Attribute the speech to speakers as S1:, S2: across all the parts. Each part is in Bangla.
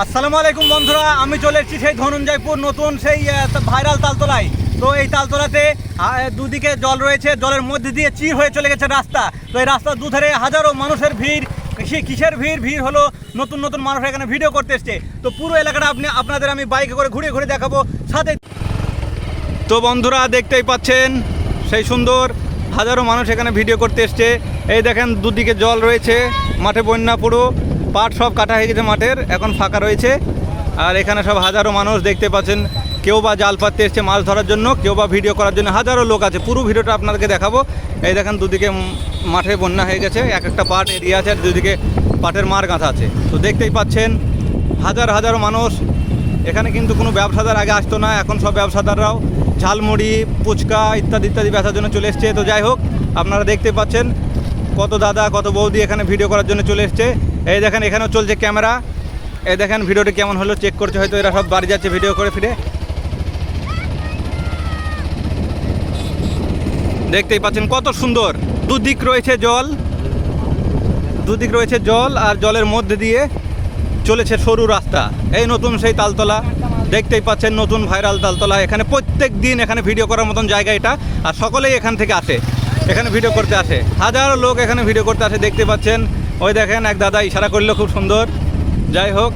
S1: আসসালামু আলাইকুম বন্ধুরা, আমি চলে এসেছি সেই ধনঞ্জয়পুর নতুন সেই ভাইরাল তালতলায়। তো এই তালতলাতে দুদিকে জল রয়েছে, জলের মধ্যে দিয়ে চির হয়ে চলে গেছে রাস্তা। তো এই রাস্তার দুধারে হাজারো মানুষের ভিড় কিসে- কিসের ভিড়? ভিড় হলো নতুন নতুন মানুষ এখানে ভিডিও করতে এসছে। তো পুরো এলাকাটা আপনি, আপনাদের আমি বাইকে করে ঘুরে ঘুরে দেখাবো। সাথে তো বন্ধুরা, দেখতেই পাচ্ছেন, সেই সুন্দর হাজারো মানুষ এখানে ভিডিও করতে এসছে। এই দেখেন, দুদিকে জল রয়েছে, মাঠে বন্যা পুরো। পাট সব কাটা হয়ে গেছে মাঠের, এখন ফাঁকা রয়েছে। আর এখানে সব হাজারো মানুষ দেখতে পাচ্ছেন, কেউ বা জাল পাততে এসছে মাছ ধরার জন্য, কেউ বা ভিডিও করার জন্য, হাজারো লোক আছে। পুরো ভিডিওটা আপনাদেরকে দেখাবো। এই দেখেন দুদিকে মাঠে বন্যা হয়ে গেছে, এক একটা পাট এরিয়া আছে, আর দুদিকে পাটের মার গাঁথা আছে। তো দেখতেই পাচ্ছেন, হাজার হাজার মানুষ। এখানে কিন্তু কোনো ব্যবসাদার আগে আসতো না, এখন সব ব্যবসাদাররাও ঝালমুড়ি, ফুচকা ইত্যাদি ইত্যাদি বেচার জন্য চলে এসছে। তো যাই হোক, আপনারা দেখতে পাচ্ছেন, কত দাদা, কত বৌদি এখানে ভিডিও করার জন্য চলে এসছে। এই দেখেন, এখানেও চলছে ক্যামেরা। এই দেখেন, ভিডিওটি কেমন হলো চেক করছে হয়তো এরা সব বাড়ি যাচ্ছে ভিডিও করে ফিরে। দেখতেই পাচ্ছেন, কত সুন্দর। দুদিক রয়েছে জল, দুদিক রয়েছে জল, আর জলের মধ্যে দিয়ে চলেছে সরু রাস্তা। এই নতুন সেই তালতলা, দেখতেই পাচ্ছেন নতুন ভাইরাল তালতলা। এখানে প্রত্যেক দিন এখানে ভিডিও করার মতন জায়গা এটা, আর সকলেই এখান থেকে আসে, এখানে ভিডিও করতে আসে। হাজারো লোক এখানে ভিডিও করতে আসে, দেখতে পাচ্ছেন। ওই দেখেন, এক দাদা ইশারা করল, খুব সুন্দর। যাই হোক,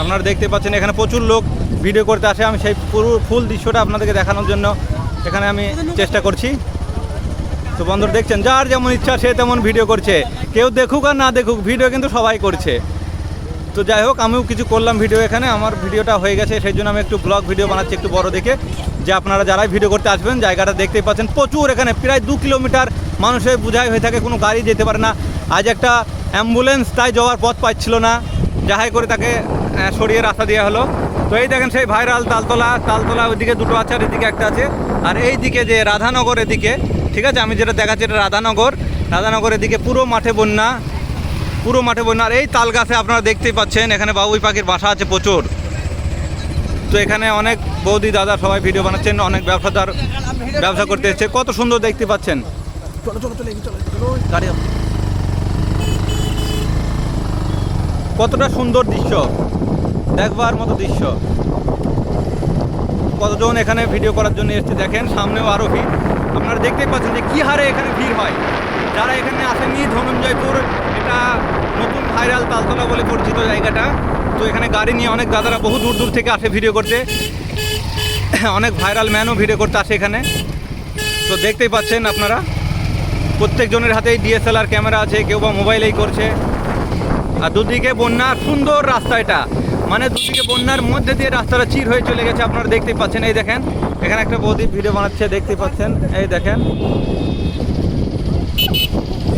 S1: আপনারা দেখতে পাচ্ছেন, এখানে প্রচুর লোক ভিডিও করতে আসে। আমি সেই পুরো ফুল দৃশ্যটা আপনাদেরকে দেখানোর জন্য এখানে আমি চেষ্টা করছি। তো বন্ধুরা, দেখছেন, যার যেমন ইচ্ছা, সে তেমন ভিডিও করছে। কেউ দেখুক আর না দেখুক, ভিডিও কিন্তু সবাই করছে। তো যাই হোক, আমিও কিছু করলাম ভিডিও এখানে। আমার ভিডিওটা হয়ে গেছে, সেই জন্য আমি একটু ব্লগ ভিডিও বানাচ্ছি একটু বড় দেখে। যে আপনারা যারাই ভিডিও করতে আসবেন, জায়গাটা দেখতেই পাচ্ছেন, প্রচুর এখানে, প্রায় দু কিলোমিটার মানুষের বোঝাই হয়ে থাকে, কোনো গাড়ি যেতে পারে না। আজ একটা অ্যাম্বুলেন্স তাই যাওয়ার পথ পাচ্ছিল না। যাহাই করে তাকে সরিয়ে রাস্তা দেওয়া হলো। তো এই দেখেন সেই ভাইরাল তালতলা তালতলা ওইদিকে দুটো আছে আর এদিকে একটা আছে। আর এই দিকে যে রাধানগর এদিকে, ঠিক আছে? আমি যেটা দেখাচ্ছি এটা রাধানগর। রাধানগর এদিকে পুরো মাঠে বন্যা, পুরো মাঠে বন্যা। আর এই তাল গাছে আপনারা দেখতেই পাচ্ছেন, এখানে বাবুই পাখির বাসা আছে প্রচুর। তো এখানে অনেক বৌদি দাদা সবাই ভিডিও বানাচ্ছেন, অনেক ব্যবসাদার ব্যবসা করতে এসছে। কত সুন্দর দেখতে পাচ্ছেন। চলো চলো চলো চলো গাড়ি কতটা সুন্দর দৃশ্য? দেখবার মতো দৃশ্য। কতজন এখানে ভিডিও করার জন্য এসছে দেখেন, সামনেও আরও ভিড়। আপনারা দেখতেই পাচ্ছেন যে কী হারে এখানে ভিড় হয়। যারা এখানে আসেননি, ধনঞ্জয়পুর, এটা নতুন ভাইরাল তালতলা বলে পরিচিত জায়গাটা। তো এখানে গাড়ি নিয়ে অনেক দাদারা বহু দূর দূর থেকে আসে ভিডিও করতে। অনেক ভাইরাল ম্যানও ভিডিও করতে আসে এখানে। তো দেখতেই পাচ্ছেন আপনারা, প্রত্যেকজনের হাতেই ডিএসএলআর ক্যামেরা আছে, কেউ বা মোবাইলেই করছে। আর দুদিকে বন্যার সুন্দর রাস্তা এটা। মানে দুদিকে বন্যার মধ্যে দিয়ে রাস্তাটা চির হয়ে চলে গেছে, আপনারা দেখতেই পাচ্ছেন। এই দেখেন, এখানে একটা বৌদি ভিডিও বানাচ্ছে, দেখতেই পাচ্ছেন। এই দেখেন,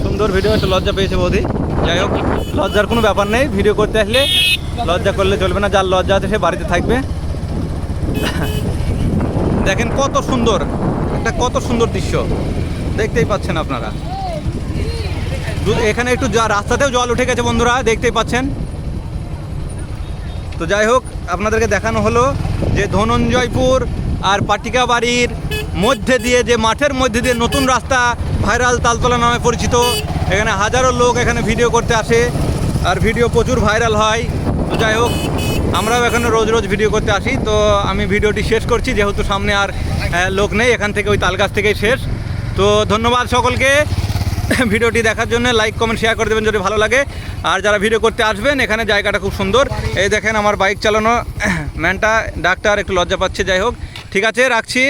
S1: সুন্দর ভিডিও একটা লজ্জা পেয়েছে বৌদি। যাই হোক, লজ্জার কোনো ব্যাপার নেই, ভিডিও করতে আসলে লজ্জা করলে চলবে না, যার লজ্জা আছে সে বাড়িতে থাকবে। দেখেন কত সুন্দর, একটা কত সুন্দর দৃশ্য, দেখতেই পাচ্ছেন আপনারা। এখানে একটু রাস্তাতেও জল উঠে গেছে বন্ধুরা, দেখতেই পাচ্ছেন। তো যাই হোক, আপনাদেরকে দেখানো হলো যে ধনঞ্জয়পুর আর পাটিকা বাড়ির মধ্যে দিয়ে যে মাঠের মধ্যে দিয়ে নতুন রাস্তা ভাইরাল তালতলা নামে পরিচিত, এখানে হাজারো লোক এখানে ভিডিও করতে আসে আর ভিডিও প্রচুর ভাইরাল হয়। তো যাই হোক, আমরাও এখানে রোজ রোজ ভিডিও করতে আসি। তো আমি ভিডিওটি শেষ করছি, যেহেতু সামনে আর লোক নেই, এখান থেকে ওই তালগাছ থেকেই শেষ। তো ধন্যবাদ সকলকে। ভিডিওটি দেখার জন্য লাইক কমেন্ট শেয়ার করে দেবেন যদি ভালো লাগে। আর যারা ভিডিও করতে আসবেন, এখানে জায়গাটা খুব সুন্দর। এই দেখেন আমার বাইক চালানো, ম্যানটা, ডাক্তার, একটু লজ্জা পাচ্ছে, যাই হোক। ঠিক আছে, রাখছি।